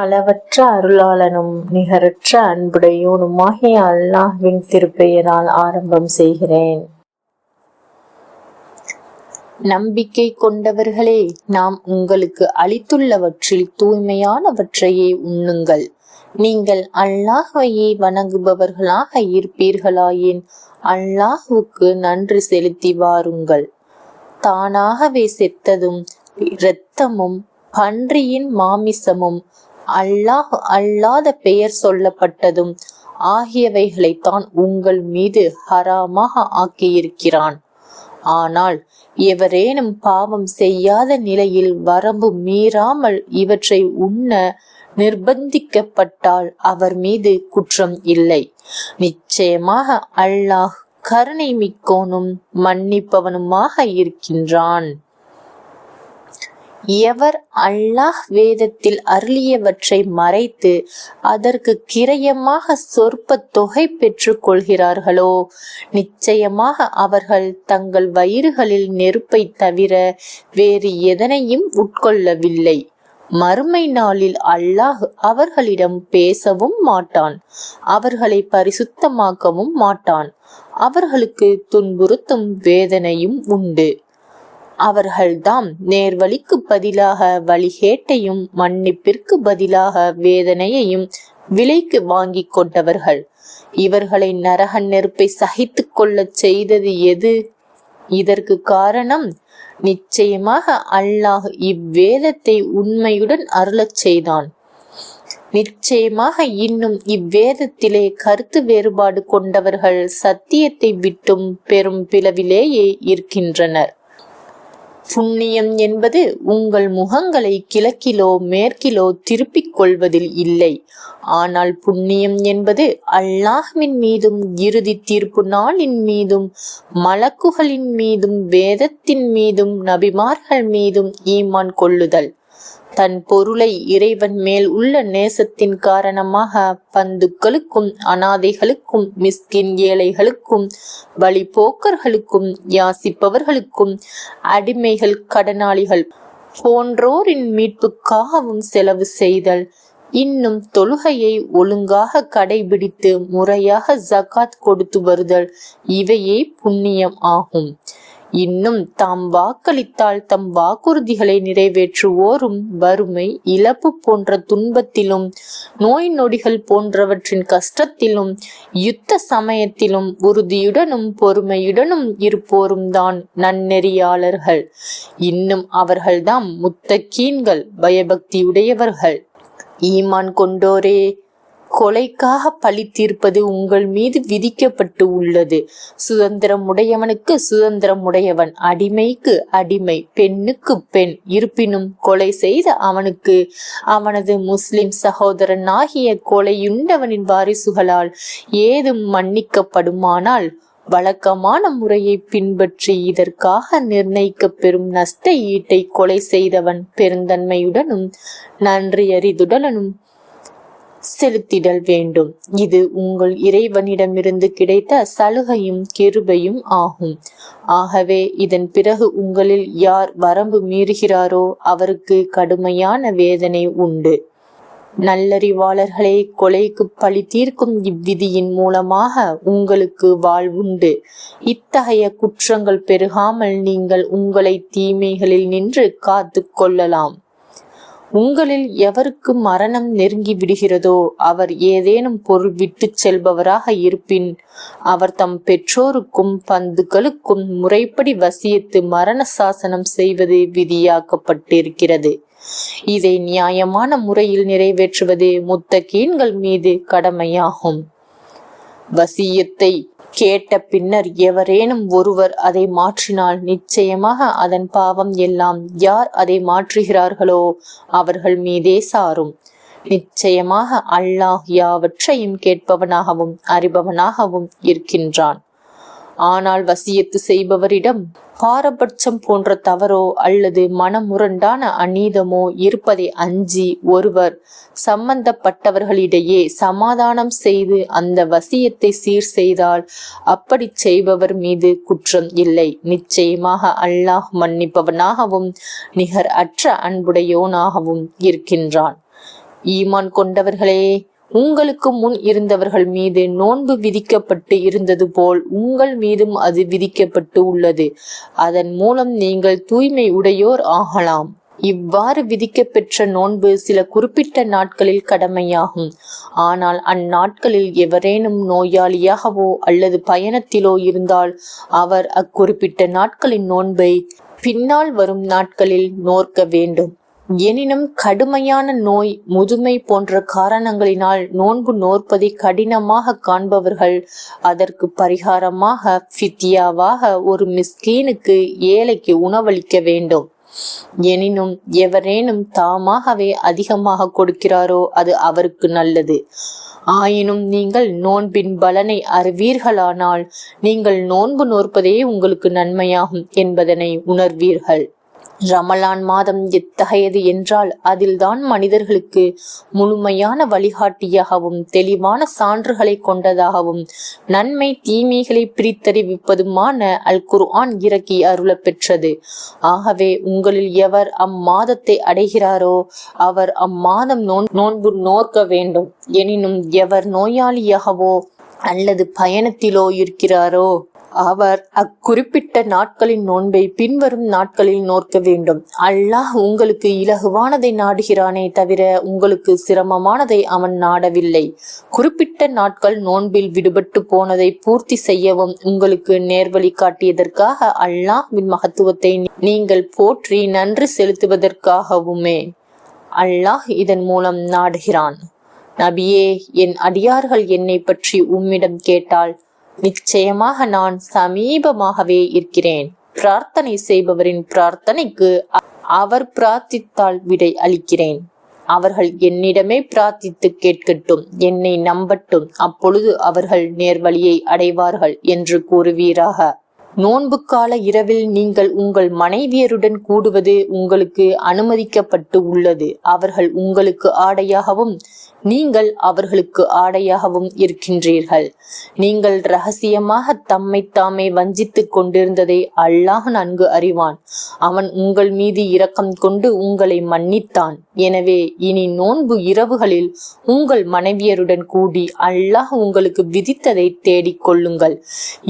அளவற்ற அருளாளனும் நிகரற்ற அன்புடையோனுமாகிய அல்லாஹ்வின் திருப்பெயரால் ஆரம்பம் செய்கிறேன். நம்பிக்கை கொண்டவர்களே நாம் உங்களுக்கு அளித்துள்ளவற்றில் தூய்மையானவற்றையே உண்ணுங்கள். நீங்கள் அல்லாஹையே வணங்குபவர்களாக இருப்பீர்களாயின் அல்லாஹுக்கு நன்றி செலுத்தி வாருங்கள். தானாகவே செத்ததும் இரத்தமும் பன்றியின் மாமிசமும் அல்லாஹ் அல்லாத பெயர் சொல்லப்பட்டதும் ஆகியவைகளைத்தான் உங்கள் மீது ஹராமாக ஆக்கியிருக்கிறான். ஆனால் எவரேனும் பாவம் செய்யாத நிலையில் வரம்பு மீறாமல் இவற்றை உண்ண நிர்பந்திக்கப்பட்டால் அவர் மீது குற்றம் இல்லை. நிச்சயமாக அல்லாஹ் கருணை மிக்கோனும் மன்னிப்பவனுமாக இருக்கின்றான். எவர் அல்லாஹ் வேதத்தில் அருளியவற்றை மறைத்து அதற்கு கிரயமாக சொற்ப தொகை பெற்றுக் கொள்கிறார்களோ? நிச்சயமாக அவர்கள் தங்கள் வயிறுகளில் நெருப்பை தவிர வேறு எதனையும் உட்கொள்ளவில்லை. மறுமை நாளில் அல்லாஹ் அவர்களிடம் பேசவும் மாட்டான். அவர்களை பரிசுத்தமாக்கவும் மாட்டான். அவர்களுக்கு துன்புறுத்தும் வேதனையும் உண்டு. அவர்கள்தாம் நேர்வழிக்கு பதிலாக வழிகேட்டையும் மன்னிப்பிற்கு பதிலாக வேதனையையும் விலைக்கு வாங்கி கொண்டவர்கள். இவர்களை நரக நெருப்பை சகித்து கொள்ள செய்தது எது? இதற்கு காரணம் நிச்சயமாக அல்லாஹ் இவ்வேதத்தை உண்மையுடன் அருளச் செய்தான். நிச்சயமாக இன்னும் இவ்வேதத்திலே கருத்து வேறுபாடு கொண்டவர்கள் சத்தியத்தை விட்டும் பெரும் பிளவிலேயே இருக்கின்றனர். புண்ணியம் என்பது உங்கள் முகங்களை கிழக்கிலோ மேற்கிலோ திருப்பிக் கொள்வதில் இல்லை. ஆனால் புண்ணியம் என்பது அல்லாஹ்வின் மீதும் இறுதி தீர்ப்பு நாளின் மீதும் மலக்குகளின் மீதும் வேதத்தின் மீதும் நபிமார்கள் மீதும் ஈமான் கொள்ளுதல். தன் பொருளை இறைவன் மேல் உள்ள நேசத்தின் காரணமாக பந்துக்களுக்கும் அனாதைகளுக்கும் மிஸ்கின் ஏழைகளுக்கும் வழிபோக்கர்களுக்கும் யாசிப்பவர்களுக்கும் அடிமைகள் கடனாளிகள் போன்றோரின் மீட்புக்காகவும் செலவு செய்தல். இன்னும் தொழுகையை ஒழுங்காக கடைபிடித்து முறையாக ஜகாத் கொடுத்து வருதல். இவையே புண்ணியம் ஆகும். இன்னும் தாம் வாக்களித்தால் தம் வாக்குறுதிகளை நிறைவேற்றுவோரும் வறுமை இழப்பு போன்ற துன்பத்திலும் நோய் நொடிகள் போன்றவற்றின் கஷ்டத்திலும் யுத்த சமயத்திலும் உறுதியுடனும் பொறுமையுடனும் இருப்போரும் தான் நன்னெறியாளர்கள். இன்னும் அவர்கள்தாம் முத்தக்கீன்கள் பயபக்தியுடையவர்கள். ஈமான் கொண்டோரே கொலைக்காக பழி தீர்ப்பது உங்கள் மீது விதிக்கப்பட்டு உள்ளது. சுதந்திரம் உடையவனுக்கு சுதந்திரம் உடையவன் அடிமைக்கு அடிமை பெண்ணுக்கு பெண். இருப்பினும் கொலை செய்த அவனுக்கு அவனது முஸ்லிம் சகோதரன் ஆகிய கொலையுண்டவனின் வாரிசுகளால் ஏதும் மன்னிக்கப்படுமானால் வழக்கமான முறையை பின்பற்றி இதற்காக நிர்ணயிக்க பெறும் நஷ்ட ஈட்டை கொலை செய்தவன் பெருந்தன்மையுடனும் நன்றியறிதுடனும் செலுத்திடல் வேண்டும். இது உங்கள் இறைவனிடமிருந்து கிடைத்த சலுகையும் கிருபையும் ஆகும். ஆகவே இதன் பிறகு உங்களில் யார் வரம்பு மீறுகிறாரோ அவருக்கு கடுமையான வேதனை உண்டு. நல்லறிவாளர்களை கொலைக்கு பழி தீர்க்கும் இவ்விதியின் மூலமாக உங்களுக்கு வாழ்வுண்டு. இத்தகைய குற்றங்கள் பெருகாமல் நீங்கள் உங்களை தீமைகளில் நின்று காத்து கொள்ளலாம். உங்களில் எவருக்கு மரணம் நெருங்கி விடுகிறதோ அவர் ஏதேனும் பொருள் விட்டு செல்பவராக இருப்பின் அவர் தம் பெற்றோருக்கும் பந்துகளுக்கும் முறைப்படி வசியத்து மரண சாசனம் செய்வது விதியாக்கப்பட்டிருக்கிறது. இதை நியாயமான முறையில் நிறைவேற்றுவது முத்தகீன்கள் மீது கடமையாகும். வசியத்தை கேட்ட பின்னர் எவரேனும் ஒருவர் அதை மாற்றினால் நிச்சயமாக அதன் பாவம் எல்லாம் யார் அதை மாற்றுகிறார்களோ அவர்கள் மீதே சாரும். நிச்சயமாக அல்லாஹ் யாவற்றையும் கேட்பவனாகவும் அறிபவனாகவும் இருக்கின்றான். ஆனால் வசியத்து செய்பவரிடம் பாரபட்சம் போன்ற தவறோ அல்லது மனமுரண்டான அநீதமோ இருப்பதை அஞ்சி ஒருவர் சம்பந்தப்பட்டவர்களிடையே சமாதானம் செய்து அந்த வசியத்தை சீர் செய்தால் அப்படி செய்பவர் மீது குற்றம் இல்லை. நிச்சயமாக அல்லாஹ் மன்னிப்பவனாகவும் நிகர் அற்ற அன்புடையோனாகவும் இருக்கின்றான். ஈமான் கொண்டவர்களே உங்களுக்கு முன் இருந்தவர்கள் மீது நோன்பு விதிக்கப்பட்டு இருந்தது போல் உங்கள் மீதும் அது விதிக்கப்பட்டு உள்ளது. அதன் மூலம் நீங்கள் தூய்மை உடையோர் ஆகலாம். இவ்வாறு விதிக்கப்பெற்ற நோன்பு சில குறிப்பிட்ட நாட்களில் கடமையாகும். ஆனால் அந்நாட்களில் எவரேனும் நோயாளியாகவோ அல்லது பயணத்திலோ இருந்தால் அவர் அக்குறிப்பிட்ட நாட்களின் நோன்பை பின்னால் வரும் நாட்களில் நோர்க்க வேண்டும். எனினும் கடுமையான நோய் முதுமை போன்ற காரணங்களினால் நோன்பு நோற்பதை கடினமாக காண்பவர்கள் அதற்கு பரிகாரமாக ஃபித்தியாவாக ஒரு மிஸ்கீனுக்கு ஏழைக்கு உணவளிக்க வேண்டும். எனினும் எவரேனும் தாமாகவே அதிகமாக கொடுக்கிறாரோ அது அவருக்கு நல்லது. ஆயினும் நீங்கள் நோன்பின் பலனை அறிவீர்களானால் நீங்கள் நோன்பு நோற்பதே உங்களுக்கு நன்மையாகும் என்பதனை உணர்வீர்கள். ரமலான் மாதம் எத்தகையது என்றால் அதில்தான் மனிதர்களுக்கு முழுமையான வழிகாட்டியாகவும் தெளிவான சான்றுகளை கொண்டதாகவும் நன்மை தீமைகளை பிரித்தறிவிப்பதுமான அல் குர்ஆன் இறக்கி அருள பெற்றது ஆகவே உங்களில் எவர் அம்மாதத்தை அடைகிறாரோ அவர் அம்மாதம் நோன்பு நோர்க்க வேண்டும். எனினும் எவர் நோயாளியாகவோ அல்லது பயணத்திலோ இருக்கிறாரோ அவர் அக்குறிப்பிட்ட நாட்களின் நோன்பை பின்வரும் நாட்களில் நோக்க வேண்டும். அல்லாஹ் உங்களுக்கு இலகுவானதை நாடுகிறானே தவிர உங்களுக்கு சிரமமானதை அவன் நாடவில்லை. குறிப்பிட்ட நாட்கள் நோன்பில் விடுபட்டு போனதை பூர்த்தி செய்யவும் உங்களுக்கு நேர்வழி காட்டியதற்காக அல்லாஹ்வின் மகத்துவத்தை நீங்கள் போற்றி நன்றி செலுத்துவதற்காகவுமே. அல்லாஹ் இதன் மூலம் நாடுகிறான். நபியே என் அடியார்கள் என்னை பற்றி உம்மிடம் கேட்டால் நிச்சயமாக நான் சமீபமாகவே இருக்கிறேன். பிரார்த்தனை செய்பவரின் பிரார்த்தனைக்கு அவர் பிரார்த்தித்தால் விடை அளிக்கிறேன். அவர்கள் என்னிடமே பிரார்த்தித்து கேட்கட்டும் என்னை நம்பட்டும் அப்பொழுது அவர்கள் நேர்வழியை அடைவார்கள் என்று கூறுவீராக. நோன்பு கால இரவில் நீங்கள் உங்கள் மனைவியருடன் கூடுவது உங்களுக்கு அனுமதிக்கப்பட்டு உள்ளது. அவர்கள் உங்களுக்கு ஆடையாகவும் நீங்கள் அவர்களுக்கு ஆடையாகவும் இருக்கின்றீர்கள். நீங்கள் ரகசியமாக தம்மை தாமே வஞ்சித்துக் கொண்டிருந்ததை அல்லாஹ் நன்கு அறிவான். அவன் உங்கள் மீது இரக்கம் கொண்டு உங்களை மன்னித்தான். எனவே இனி நோன்பு இரவுகளில் உங்கள் மனைவியருடன் கூடி அல்லாஹ் உங்களுக்கு விதித்ததை தேடிக் கொள்ளுங்கள்.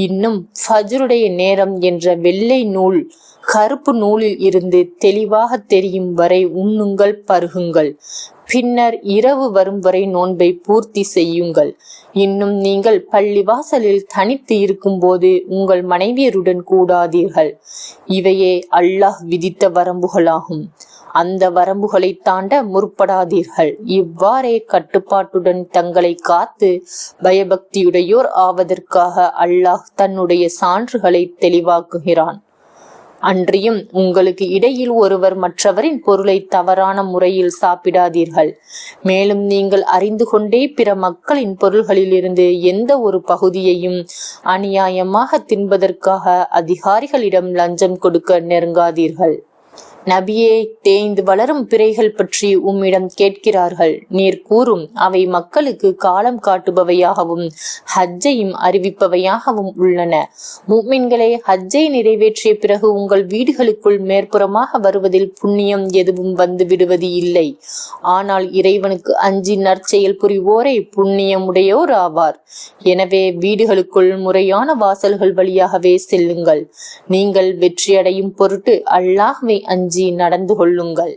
இன்னும் ஃபஜருடைய நேரம் என்ற வெள்ளை நூல் கருப்பு நூலில் இருந்து தெளிவாக தெரியும் வரை உண்ணுங்கள் பருகுங்கள். பின்னர் இரவு வரும் வரை நோன்பை பூர்த்தி செய்யுங்கள். இன்னும் நீங்கள் பள்ளிவாசலில் தனித்து இருக்கும்போது உங்கள் மனைவியருடன் கூடாதீர்கள். இவையே அல்லாஹ் விதித்த வரம்புகளாகும். அந்த வரம்புகளை தாண்ட முற்படாதீர்கள். இவ்வாறே கட்டுப்பாட்டுடன் தங்களை காத்து பயபக்தியுடையோர் ஆவதற்காக அல்லாஹ் தன்னுடைய சான்றுகளை தெளிவாக்குகிறான். அன்றியும் உங்களுக்கு இடையில் ஒருவர் மற்றவரின் பொருளை தவறான முறையில் சாப்பிடாதீர்கள். மேலும் நீங்கள் அறிந்து கொண்டே பிற மக்களின் பொருள்களிலிருந்து எந்த ஒரு பகுதியையும் அநியாயமாக தின்பதற்காக அதிகாரிகளிடம் லஞ்சம் கொடுக்க நெருங்காதீர்கள். நபியே தேய்ந்து வளரும் பிறைகள் பற்றி உம்மிடம் கேட்கிறார்கள். நீர் கூறும் அவை மக்களுக்கு காலம் காட்டுபவையாகவும் ஹஜ்ஜையும் அறிவிப்பவையாகவும் உள்ளன. மூமின்களே ஹஜ்ஜை நிறைவேற்றிய பிறகு உங்கள் வீடுகளுக்குள் மேற்புறமாக வருவதில் புண்ணியம் எதுவும் வந்து விடுவது இல்லை. ஆனால் இறைவனுக்கு அஞ்சி நற்செயல் புரிவோரே புண்ணியம் உடையோர் ஆவார். எனவே வீடுகளுக்குள் முறையான வாசல்கள் வழியாகவே செல்லுங்கள். நீங்கள் வெற்றியடையும் பொருட்டு அல்லாஹ்வை அஞ்சி நடந்து கொள்ளுங்கள்.